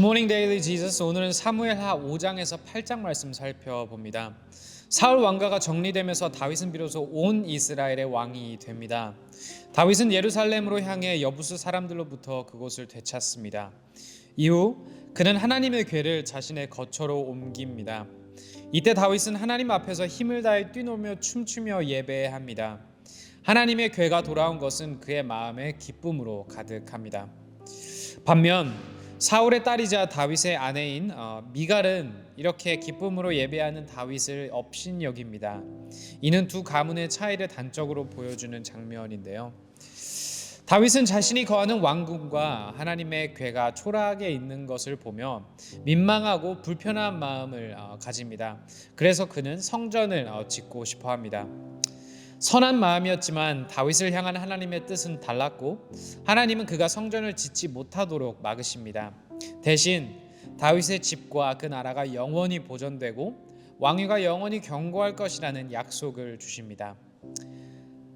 굿모닝 데일리 지저스 오늘은 사무엘하 5장에서 8장 말씀 살펴봅니다. 사울 왕가가 정리되면서 다윗은 비로소 온 이스라엘의 왕이 됩니다. 다윗은 예루살렘으로 향해 여부스 사람들로부터 그곳을 되찾습니다. 이후 그는 하나님의 궤를 자신의 거처로 옮깁니다. 이때 다윗은 하나님 앞에서 힘을 다해 뛰놀며 춤추며 예배합니다. 하나님의 궤가 돌아온 것은 그의 마음에 기쁨으로 가득합니다. 반면 사울의 딸이자 다윗의 아내인 어, 미갈은 이렇게 기쁨으로 예배하는 다윗을 업신여깁니다. 이는 두 가문의 차이를 단적으로 보여주는 장면인데요. 다윗은 자신이 거하는 왕궁과 하나님의 궤가 초라하게 있는 것을 보며 민망하고 불편한 마음을 어, 가집니다. 그래서 그는 성전을 어, 짓고 싶어 합니다. 선한 마음이었지만 다윗을 향한 하나님의 뜻은 달랐고 하나님은 그가 성전을 짓지 못하도록 막으십니다. 대신 다윗의 집과 그 나라가 영원히 보존되고 왕위가 영원히 경고할 것이라는 약속을 주십니다.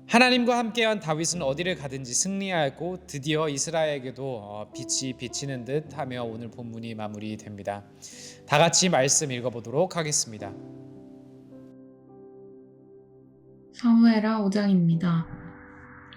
하나님과 함께한 다윗은 어디를 가든지 승리하였고 드디어 이스라엘에게도 어, 빛이 비치는 듯하며 오늘 본문이 마무리됩니다. 다 같이 말씀 읽어보도록 하겠습니다. 사무엘하 5장입니다.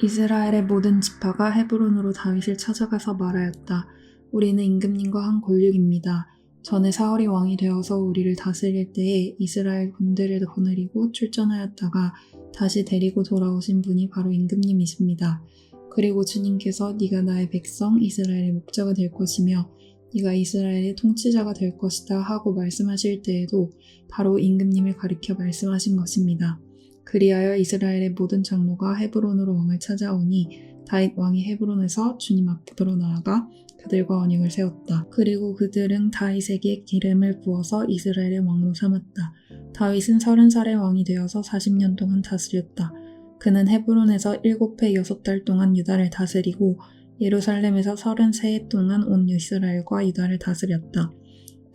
이스라엘의 모든 지파가 헤브론으로 다윗을 찾아가서 말하였다. 우리는 임금님과 한 골육입니다. 전에 사울이 왕이 되어서 우리를 다스릴 때에 이스라엘 군대를 거느리고 출전하였다가 다시 데리고 돌아오신 분이 바로 임금님이십니다. 그리고 주님께서 네가 나의 백성 이스라엘의 목자가 될 것이며 네가 이스라엘의 통치자가 될 것이다 하고 말씀하실 때에도 바로 임금님을 가리켜 말씀하신 것입니다. 그리하여 이스라엘의 모든 장로가 헤브론으로 왕을 찾아오니 다윗 왕이 헤브론에서 주님 앞으로 나아가 그들과 언약을 세웠다. 그리고 그들은 다윗에게 기름을 부어서 이스라엘의 왕으로 삼았다. 다윗은 서른 살의 왕이 되어서 40년 동안 다스렸다. 그는 헤브론에서 일곱 해 여섯 달 동안 유다를 다스리고 예루살렘에서 서른 세 동안 온 이스라엘과 유다를 다스렸다.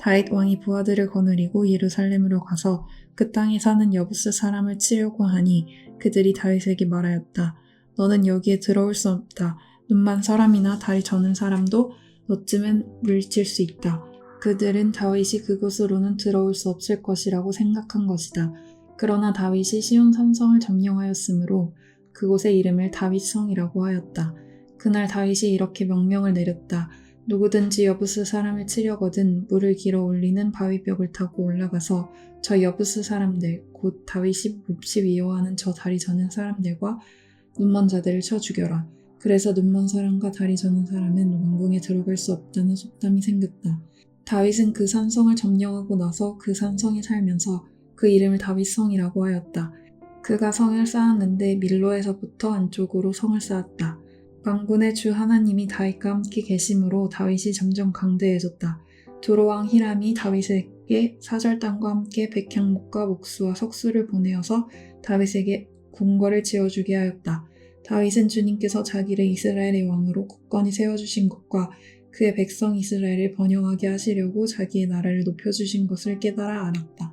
다윗 왕이 부하들을 거느리고 예루살렘으로 가서 그 땅에 사는 여부스 사람을 치려고 하니 그들이 다윗에게 말하였다. 너는 여기에 들어올 수 없다. 눈만 사람이나 다리 저는 사람도 너쯤엔 물칠 수 있다. 그들은 다윗이 그곳으로는 들어올 수 없을 것이라고 생각한 것이다. 그러나 다윗이 시온 산성을 점령하였으므로 그곳의 이름을 다윗성이라고 하였다. 그날 다윗이 이렇게 명령을 내렸다. 누구든지 여부스 사람을 치려거든 물을 길어 올리는 바위벽을 타고 올라가서 저 여부스 사람들 곧 다윗이 몹시 미워하는 저 다리 저는 사람들과 눈먼 자들을 쳐 죽여라. 그래서 눈먼 사람과 다리 저는 사람은 왕궁에 들어갈 수 없다는 속담이 생겼다. 다윗은 그 산성을 점령하고 나서 그 산성에 살면서 그 이름을 다윗성이라고 하였다. 그가 성을 쌓았는데 밀로에서부터 안쪽으로 성을 쌓았다. 망군의 주 하나님이 다윗과 함께 계심으로 다윗이 점점 강대해졌다. 두로왕 히람이 다윗에게 사절 땅과 함께 백향목과 목수와 석수를 보내어서 다윗에게 궁궐을 지어주게 하였다. 다윗은 주님께서 자기를 이스라엘의 왕으로 굳건히 세워주신 것과 그의 백성 이스라엘을 번영하게 하시려고 자기의 나라를 높여주신 것을 깨달아 알았다.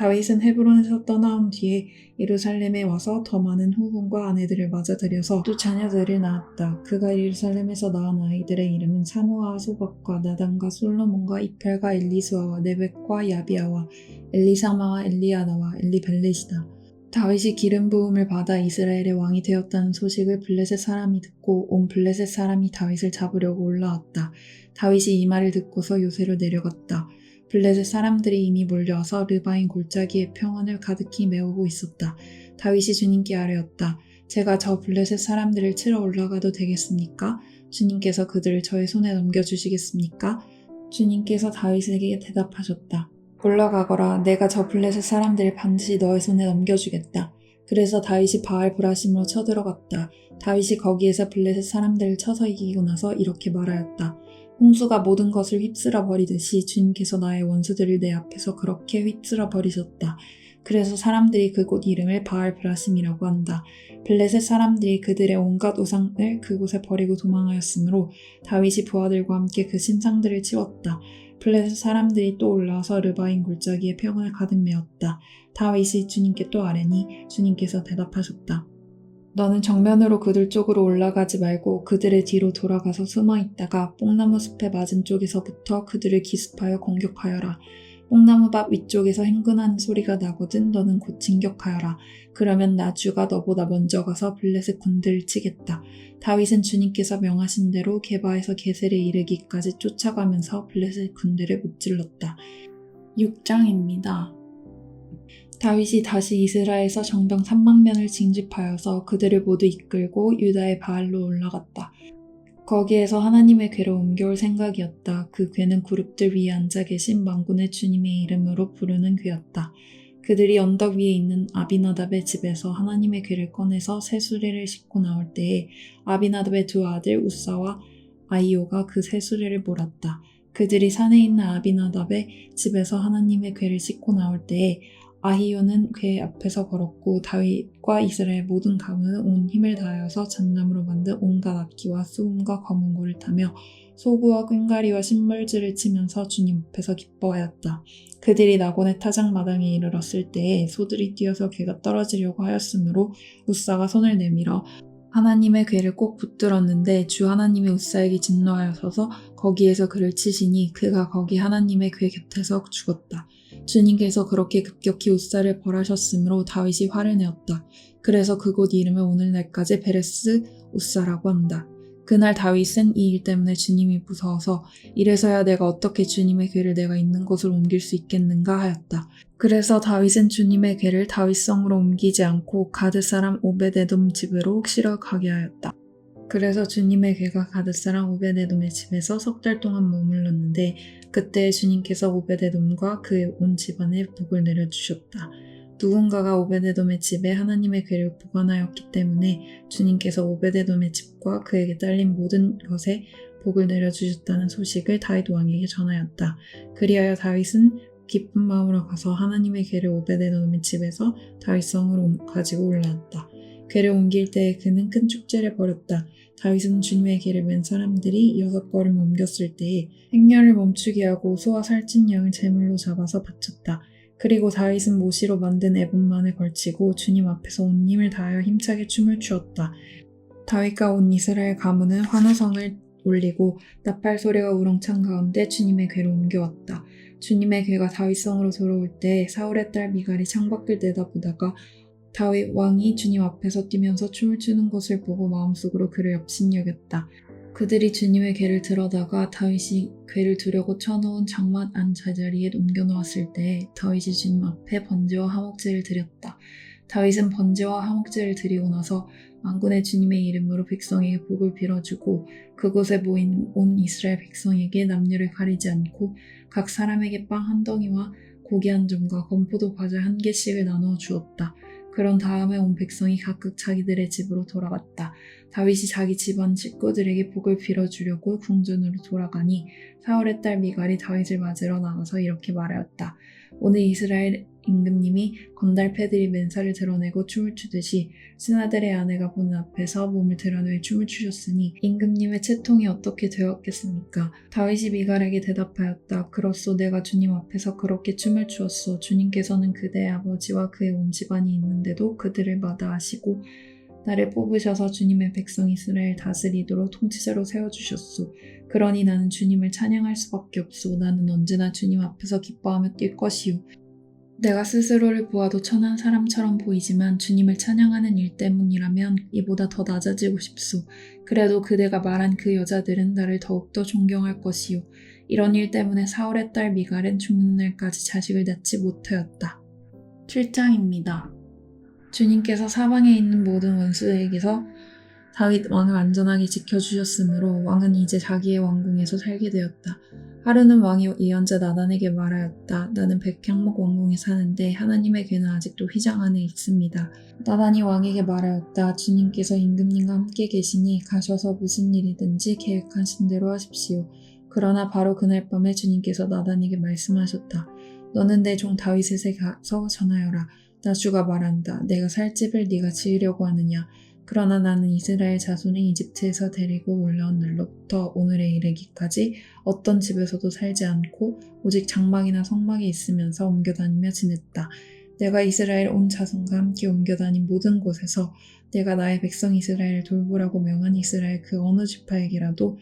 다윗은 헤브론에서 떠나온 뒤에 예루살렘에 와서 더 많은 후궁과 아내들을 맞아들여서 또 자녀들을 낳았다. 그가 예루살렘에서 낳은 아이들의 이름은 사무와 소박과 나단과 솔로몬과 이펠과 엘리수아와 네벡과 야비아와 엘리사마와 엘리아나와 엘리벨렛이다. 다윗이 기름 부음을 받아 이스라엘의 왕이 되었다는 소식을 블레셋 사람이 듣고 온 블레셋 사람이 다윗을 잡으려고 올라왔다. 다윗이 이 말을 듣고서 요새로 내려갔다. 블레셋 사람들이 이미 몰려와서 르바인 골짜기에 평안을 가득히 메우고 있었다. 다윗이 주님께 아뢰었다. 제가 저 블레셋 사람들을 치러 올라가도 되겠습니까? 주님께서 그들을 저의 손에 넘겨주시겠습니까? 주님께서 다윗에게 대답하셨다. 올라가거라. 내가 저 블레셋 사람들을 반드시 너의 손에 넘겨주겠다. 그래서 다윗이 바알 브라심으로 쳐들어갔다. 다윗이 거기에서 블레셋 사람들을 쳐서 이기고 나서 이렇게 말하였다. 홍수가 모든 것을 휩쓸어 버리듯이 주님께서 나의 원수들을 내 앞에서 그렇게 휩쓸어 버리셨다. 그래서 사람들이 그곳 이름을 바알 브라심이라고 한다. 블레셋 사람들이 그들의 온갖 우상을 그곳에 버리고 도망하였으므로 다윗이 부하들과 함께 그 신상들을 치웠다. 블레셋 사람들이 또 올라와서 르바인 골짜기에 평을 가득 메웠다. 다윗이 주님께 또 아뢰니 주님께서 대답하셨다. 너는 정면으로 그들 쪽으로 올라가지 말고 그들의 뒤로 돌아가서 숨어 있다가 뽕나무 숲의 맞은 쪽에서부터 그들을 기습하여 공격하여라. 뽕나무 밭 위쪽에서 행군하는 소리가 나거든 너는 곧 진격하여라. 그러면 나주가 너보다 먼저 가서 블레셋 군대를 치겠다. 다윗은 주님께서 명하신 대로 게바에서 게셀에 이르기까지 쫓아가면서 블레셋 군대를 무찔렀다. 6장입니다. 다윗이 다시 이스라엘에서 정병 3만 명을 징집하여서 그들을 모두 이끌고 유다의 바알로 올라갔다. 거기에서 하나님의 궤로 옮겨올 생각이었다. 그 궤는 그룹들 위에 앉아 계신 만군의 주님의 이름으로 부르는 궤였다. 그들이 언덕 위에 있는 아비나답의 집에서 하나님의 궤를 꺼내서 새 수레를 싣고 나올 때에 아비나답의 두 아들 우사와 아이오가 그 새 수레를 몰았다. 그들이 산에 있는 아비나답의 집에서 하나님의 궤를 싣고 나올 때에 아히오는 궤 앞에서 걸었고 다윗과 이스라엘 모든 가문은 온 힘을 다하여서 잣나무로 만든 온갖 악기와 수음과 검은고를 타며 소구와 꽹가리와 신물질을 치면서 주님 앞에서 기뻐하였다. 그들이 나곤의 타작 마당에 이르렀을 때에 소들이 뛰어서 궤가 떨어지려고 하였으므로 우사가 손을 내밀어 하나님의 궤를 꼭 붙들었는데 주 하나님이 우사에게 진노하여서 거기에서 그를 치시니 그가 거기 하나님의 궤 곁에서 죽었다. 주님께서 그렇게 급격히 우사를 벌하셨으므로 다윗이 화를 내었다. 그래서 그곳 이름을 오늘날까지 베레스 우사라고 한다. 그날 다윗은 이 일 때문에 주님이 무서워서 이래서야 내가 어떻게 주님의 궤를 내가 있는 곳으로 옮길 수 있겠는가 하였다. 그래서 다윗은 주님의 궤를 다윗성으로 옮기지 않고 가드 사람 오베데돔 집으로 혹시러 가게 하였다. 그래서 주님의 궤가 가드 사람 오베데돔의 집에서 석 달 동안 머물렀는데 그때 주님께서 오베데돔과 그의 온 집안에 복을 내려주셨다. 누군가가 오베데돔의 집에 하나님의 궤를 보관하였기 때문에 주님께서 오베데돔의 집과 그에게 딸린 모든 것에 복을 내려주셨다는 소식을 다윗 왕에게 전하였다. 그리하여 다윗은 기쁜 마음으로 가서 하나님의 궤를 오베데돔의 집에서 다윗성으로 가지고 올라왔다. 궤를 옮길 때에 그는 큰 축제를 벌였다. 다윗은 주님의 궤를 맨 사람들이 여섯 걸음 옮겼을 때에 행렬을 멈추게 하고 소와 살찐 양을 제물로 잡아서 바쳤다. 그리고 다윗은 모시로 만든 애복만을 걸치고 주님 앞에서 온 힘을 다하여 힘차게 춤을 추었다. 다윗과 온 이스라엘 가문은 환호성을 올리고 나팔 소리가 우렁찬 가운데 주님의 궤로 옮겨왔다. 주님의 궤가 다윗성으로 돌아올 때 사울의 딸 미갈이 창밖을 내다보다가 다윗 왕이 주님 앞에서 뛰면서 춤을 추는 것을 보고 마음속으로 그를 업신여겼다. 그들이 주님의 궤를 들어다가 다윗이 궤를 두려고 쳐놓은 장막 안 제자리에 옮겨놓았을 때 다윗이 주님 앞에 번제와 화목제를 드렸다. 다윗은 번제와 화목제를 드리고 나서 만군의 주님의 이름으로 백성에게 복을 빌어주고 그곳에 모인 온 이스라엘 백성에게 남녀를 가리지 않고 각 사람에게 빵 한 덩이와 고기 한 점과 건포도 과자 한 개씩을 나누어 주었다. 그런 다음에 온 백성이 각각 자기들의 집으로 돌아갔다. 다윗이 자기 집안 식구들에게 복을 빌어주려고 궁전으로 돌아가니 사울의 딸 미갈이 다윗을 맞으러 나가서 이렇게 말하였다. 오늘 이스라엘 임금님이 건달패들이 맨살을 드러내고 춤을 추듯이 신하들의 아내가 보는 앞에서 몸을 드러내 춤을 추셨으니 임금님의 채통이 어떻게 되었겠습니까? 다윗이 미갈에게 대답하였다. 그렇소 내가 주님 앞에서 그렇게 춤을 추었소. 주님께서는 그대의 아버지와 그의 온 집안이 있는데도 그들을 마다하시고 나를 뽑으셔서 주님의 백성 이스라엘 다스리도록 통치자로 세워주셨소. 그러니 나는 주님을 찬양할 수밖에 없소. 나는 언제나 주님 앞에서 기뻐하며 뛸 것이오. 내가 스스로를 보아도 천한 사람처럼 보이지만 주님을 찬양하는 일 때문이라면 이보다 더 낮아지고 싶소. 그래도 그대가 말한 그 여자들은 나를 더욱더 존경할 것이오. 이런 일 때문에 사울의 딸 미갈은 죽는 날까지 자식을 낳지 못하였다. 7장입니다. 주님께서 사방에 있는 모든 원수에게서 다윗 왕을 안전하게 지켜주셨으므로 왕은 이제 자기의 왕궁에서 살게 되었다. 하루는 왕이 예언자 나단에게 말하였다. 나는 백향목 왕궁에 사는데 하나님의 궤는 아직도 휘장 안에 있습니다. 나단이 왕에게 말하였다. 주님께서 임금님과 함께 계시니 가셔서 무슨 일이든지 계획하신 대로 하십시오. 그러나 바로 그날 밤에 주님께서 나단에게 말씀하셨다. 너는 내 종 다윗에게 가서 전하여라. 나 주가 말한다. 내가 살 집을 네가 지으려고 하느냐. 그러나 나는 이스라엘 자손을 이집트에서 데리고 올라온 날로부터 오늘에 이르기까지 어떤 집에서도 살지 않고 오직 장막이나 성막에 있으면서 옮겨 다니며 지냈다. 내가 이스라엘 온 자손과 함께 옮겨 다닌 모든 곳에서 내가 나의 백성 이스라엘을 돌보라고 명한 이스라엘 그 어느 지파에게라도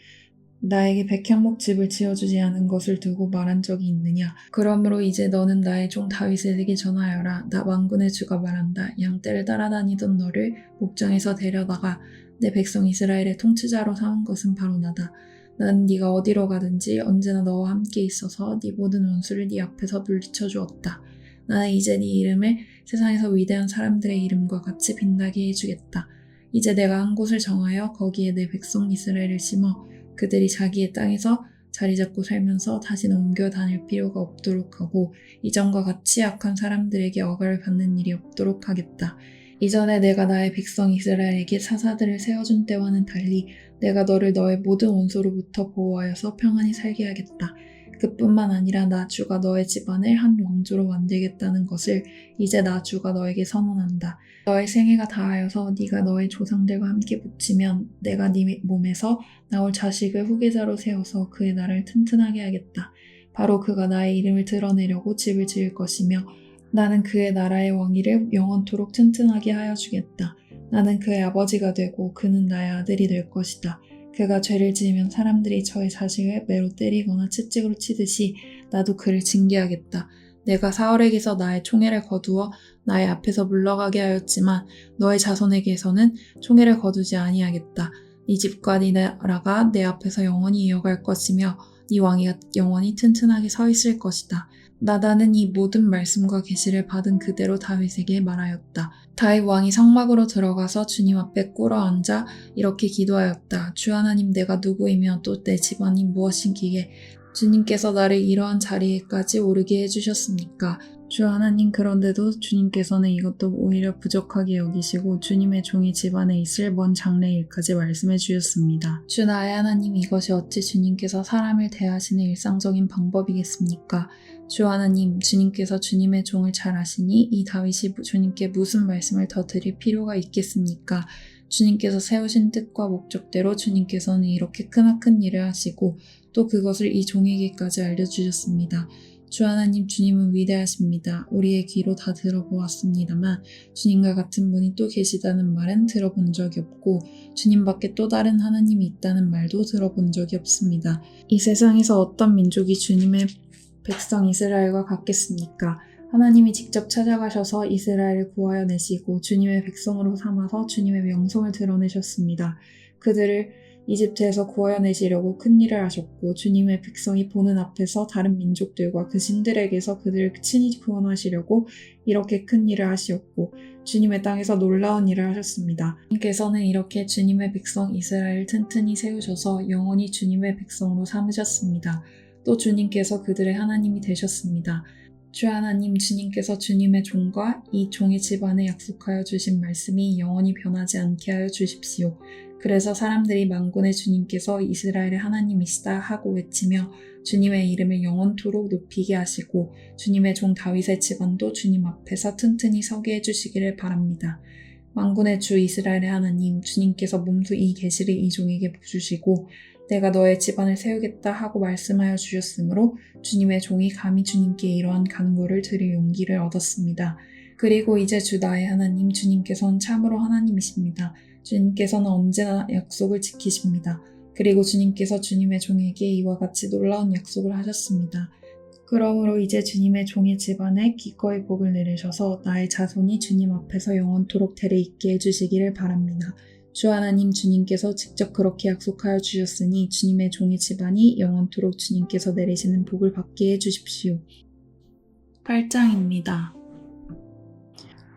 나에게 백향목 집을 지어주지 않은 것을 두고 말한 적이 있느냐? 그러므로 이제 너는 나의 종 다윗에게 전하여라. 나 왕군의 주가 말한다. 양떼를 따라다니던 너를 목장에서 데려다가 내 백성 이스라엘의 통치자로 삼은 것은 바로 나다. 나는 네가 어디로 가든지 언제나 너와 함께 있어서 네 모든 원수를 네 앞에서 물리쳐 주었다. 나는 이제 네 이름을 세상에서 위대한 사람들의 이름과 같이 빛나게 해주겠다. 이제 내가 한 곳을 정하여 거기에 내 백성 이스라엘을 심어 그들이 자기의 땅에서 자리 잡고 살면서 다시는 옮겨 다닐 필요가 없도록 하고 이전과 같이 악한 사람들에게 억압을 받는 일이 없도록 하겠다. 이전에 내가 나의 백성 이스라엘에게 사사들을 세워준 때와는 달리 내가 너를 너의 모든 원소로부터 보호하여서 평안히 살게 하겠다. 그뿐만 아니라 나 주가 너의 집안을 한 왕조로 만들겠다는 것을 이제 나 주가 너에게 선언한다. 너의 생애가 다하여서 네가 너의 조상들과 함께 붙이면 내가 네 몸에서 나올 자식을 후계자로 세워서 그의 나라를 튼튼하게 하겠다. 바로 그가 나의 이름을 드러내려고 집을 지을 것이며 나는 그의 나라의 왕위를 영원토록 튼튼하게 하여 주겠다. 나는 그의 아버지가 되고 그는 나의 아들이 될 것이다. 그가 죄를 지으면 사람들이 저의 자식을 매로 때리거나 채찍으로 치듯이 나도 그를 징계하겠다. 내가 사울에게서 나의 총애를 거두어 나의 앞에서 물러가게 하였지만 너의 자손에게서는 총애를 거두지 아니하겠다. 네 집과 네 나라가 내 앞에서 영원히 이어갈 것이며 네 왕이 영원히 튼튼하게 서 있을 것이다. 나다는 이 모든 말씀과 계시를 받은 그대로 다윗에게 말하였다. 다윗 왕이 성막으로 들어가서 주님 앞에 꿇어 앉아 이렇게 기도하였다. 주 하나님 내가 누구이며 또 내 집안이 무엇이기에 주님께서 나를 이러한 자리에까지 오르게 해주셨습니까? 주 하나님 그런데도 주님께서는 이것도 오히려 부족하게 여기시고 주님의 종이 집안에 있을 먼 장래 일까지 말씀해 주셨습니다. 주 나의 하나님 이것이 어찌 주님께서 사람을 대하시는 일상적인 방법이겠습니까? 주 하나님 주님께서 주님의 종을 잘 아시니 이 다윗이 주님께 무슨 말씀을 더 드릴 필요가 있겠습니까? 주님께서 세우신 뜻과 목적대로 주님께서는 이렇게 크나큰 일을 하시고 또 그것을 이 종에게까지 알려주셨습니다. 주 하나님 주님은 위대하십니다. 우리의 귀로 다 들어보았습니다만 주님과 같은 분이 또 계시다는 말은 들어본 적이 없고 주님 밖에 또 다른 하나님이 있다는 말도 들어본 적이 없습니다. 이 세상에서 어떤 민족이 주님의 백성 이스라엘과 같겠습니까? 하나님이 직접 찾아가셔서 이스라엘을 구하여 내시고 주님의 백성으로 삼아서 주님의 명성을 드러내셨습니다. 그들을 이집트에서 구하여 내시려고 큰 일을 하셨고 주님의 백성이 보는 앞에서 다른 민족들과 그 신들에게서 그들을 친히 구원하시려고 이렇게 큰 일을 하시었고 주님의 땅에서 놀라운 일을 하셨습니다. 주님께서는 이렇게 주님의 백성 이스라엘을 튼튼히 세우셔서 영원히 주님의 백성으로 삼으셨습니다. 또 주님께서 그들의 하나님이 되셨습니다. 주 하나님 주님께서 주님의 종과 이 종의 집안에 약속하여 주신 말씀이 영원히 변하지 않게 하여 주십시오. 그래서 사람들이 만군의 주님께서 이스라엘의 하나님이시다 하고 외치며 주님의 이름을 영원토록 높이게 하시고 주님의 종 다윗의 집안도 주님 앞에서 튼튼히 서게 해주시기를 바랍니다. 만군의 주 이스라엘의 하나님 주님께서 몸소 이 계시를 이 종에게 주시고 내가 너의 집안을 세우겠다 하고 말씀하여 주셨으므로 주님의 종이 감히 주님께 이러한 간구를 드릴 용기를 얻었습니다. 그리고 이제 주 나의 하나님 주님께서는 참으로 하나님이십니다. 주님께서는 언제나 약속을 지키십니다. 그리고 주님께서 주님의 종에게 이와 같이 놀라운 약속을 하셨습니다. 그러므로 이제 주님의 종의 집안에 기꺼이 복을 내리셔서 나의 자손이 주님 앞에서 영원토록 대를 있게 해주시기를 바랍니다. 주 하나님 주님께서 직접 그렇게 약속하여 주셨으니 주님의 종의 집안이 영원토록 주님께서 내리시는 복을 받게 해주십시오. 8장입니다.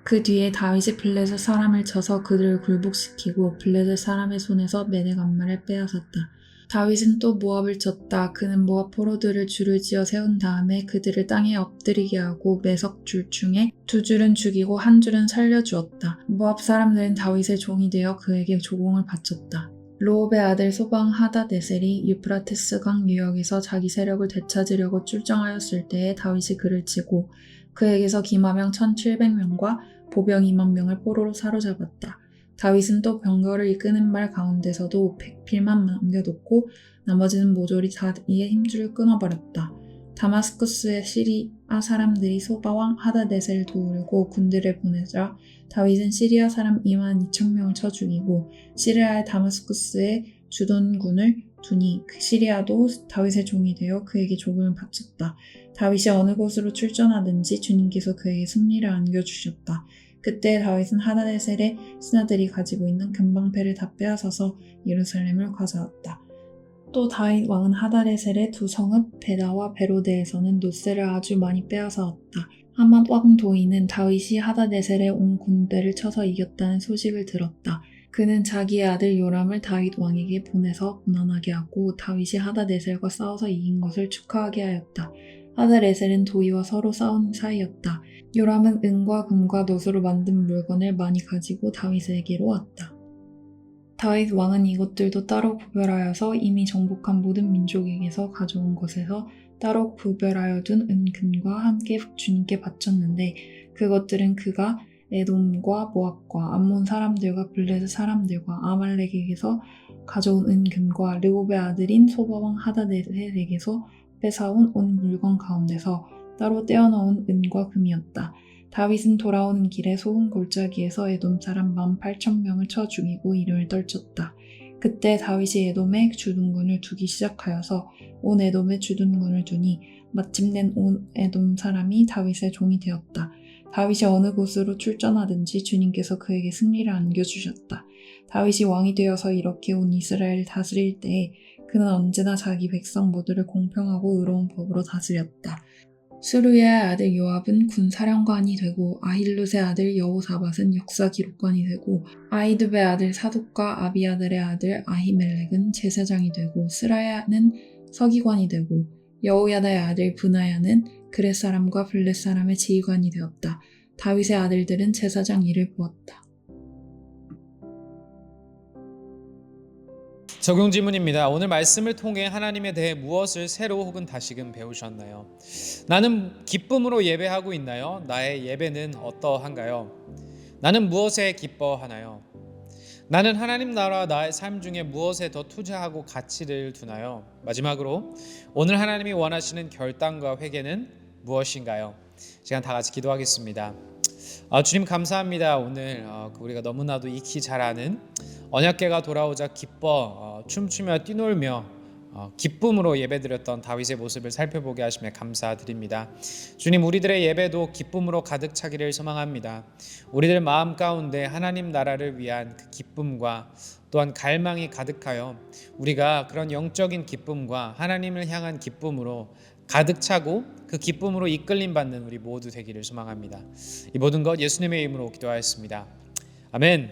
그 뒤에 다윗이 블레셋 사람을 쳐서 그들을 굴복시키고 블레셋 사람의 손에서 메대 간말을 빼앗았다. 다윗은 또 모압을 쳤다. 그는 모압 포로들을 줄을 지어 세운 다음에 그들을 땅에 엎드리게 하고 매석 줄 중에 두 줄은 죽이고 한 줄은 살려 주었다. 모압 사람들은 다윗의 종이 되어 그에게 조공을 바쳤다. 로업의 아들 소방 하다데셀이 유프라테스강 유역에서 자기 세력을 되찾으려고 출정하였을 때에 다윗이 그를 치고 그에게서 기마병 1700명과 보병 2만 명을 포로로 사로잡았다. 다윗은 또 병거를 이끄는 말 가운데서도 100필만 남겨뒀고 나머지는 모조리 다리의 힘줄을 끊어버렸다. 다마스쿠스의 시리아 사람들이 소바왕 하다데셀을 도우려고 군대를 보내자 다윗은 시리아 사람 2만 2천 명을 쳐 죽이고 시리아의 다마스쿠스에 주둔군을 두니 그 시리아도 다윗의 종이 되어 그에게 조금을 바쳤다. 다윗이 어느 곳으로 출전하든지 주님께서 그에게 승리를 안겨주셨다. 그때 다윗은 하다데셀의 신하들이 가지고 있는 금방패를 다 빼앗아서 예루살렘을 가져왔다. 또 다윗 왕은 하다데셀의 두 성읍 베다와 베로데에서는 노새를 아주 많이 빼앗아 왔다. 하맛 왕 도이는 다윗이 하다데셀의 온 군대를 쳐서 이겼다는 소식을 들었다. 그는 자기의 아들 요람을 다윗 왕에게 보내서 무난하게 하고 다윗이 하다데셀과 싸워서 이긴 것을 축하하게 하였다. 하다데셀은 도이와 서로 싸우는 사이였다. 요람은 은과 금과 놋으로 만든 물건을 많이 가지고 다윗에게로 왔다. 다윗 왕은 이것들도 따로 구별하여서 이미 정복한 모든 민족에게서 가져온 것에서 따로 구별하여 둔 은금과 함께 주님께 바쳤는데 그것들은 그가 에돔과 모압과 암몬 사람들과 블레스 사람들과 아말렉에게서 가져온 은금과 르곱의 아들인 소바왕 하다데셀에게서 뺏어온 온 물건 가운데서 따로 떼어놓은 은과 금이었다. 다윗은 돌아오는 길에 소금 골짜기에서 에돔 사람 만 팔천 명을 쳐 죽이고 이름을 떨쳤다. 그때 다윗이 에돔에 주둔군을 두기 시작하여서 온 에돔에 주둔군을 두니 마침내 온 에돔 사람이 다윗의 종이 되었다. 다윗이 어느 곳으로 출전하든지 주님께서 그에게 승리를 안겨주셨다. 다윗이 왕이 되어서 이렇게 온 이스라엘을 다스릴 때에 그는 언제나 자기 백성 모두를 공평하고 의로운 법으로 다스렸다. 수루의 아들 요압은 군사령관이 되고 아힐룻의 아들 여호사밧은 역사 기록관이 되고 아이두베 아들 사독과 아비아들의 아들 아히멜렉은 제사장이 되고 스라야는 서기관이 되고 여호야다의 아들 브나야는 그렛 사람과 블렛 사람의 지휘관이 되었다. 다윗의 아들들은 제사장 일을 보았다. 적용 질문입니다. 오늘 말씀을 통해 하나님에 대해 무엇을 새로 혹은 다시금 배우셨나요? 나는 기쁨으로 예배하고 있나요? 나의 예배는 어떠한가요? 나는 무엇에 기뻐하나요? 나는 하나님 나라 나의 삶 중에 무엇에 더 투자하고 가치를 두나요? 마지막으로 오늘 하나님이 원하시는 결단과 회개는 무엇인가요? 시간 다 같이 기도하겠습니다. 아, 주님 감사합니다. 오늘 어, 그 우리가 너무나도 익히 잘 아는 언약계가 돌아오자 기뻐 어, 춤추며 뛰놀며 어, 기쁨으로 예배드렸던 다윗의 모습을 살펴보게 하시며 감사드립니다. 주님 우리들의 예배도 기쁨으로 가득 차기를 소망합니다. 우리들 마음 가운데 하나님 나라를 위한 그 기쁨과 또한 갈망이 가득하여 우리가 그런 영적인 기쁨과 하나님을 향한 기쁨으로 가득 차고 그 기쁨으로 이끌림 받는 우리 모두 되기를 소망합니다. 이 모든 것 예수님의 이름으로 기도하였습니다. 아멘.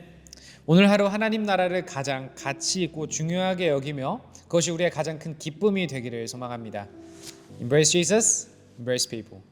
오늘 하루 하나님 나라를 가장 가치 있고 중요하게 여기며 그것이 우리의 가장 큰 기쁨이 되기를 소망합니다. Embrace Jesus, embrace people.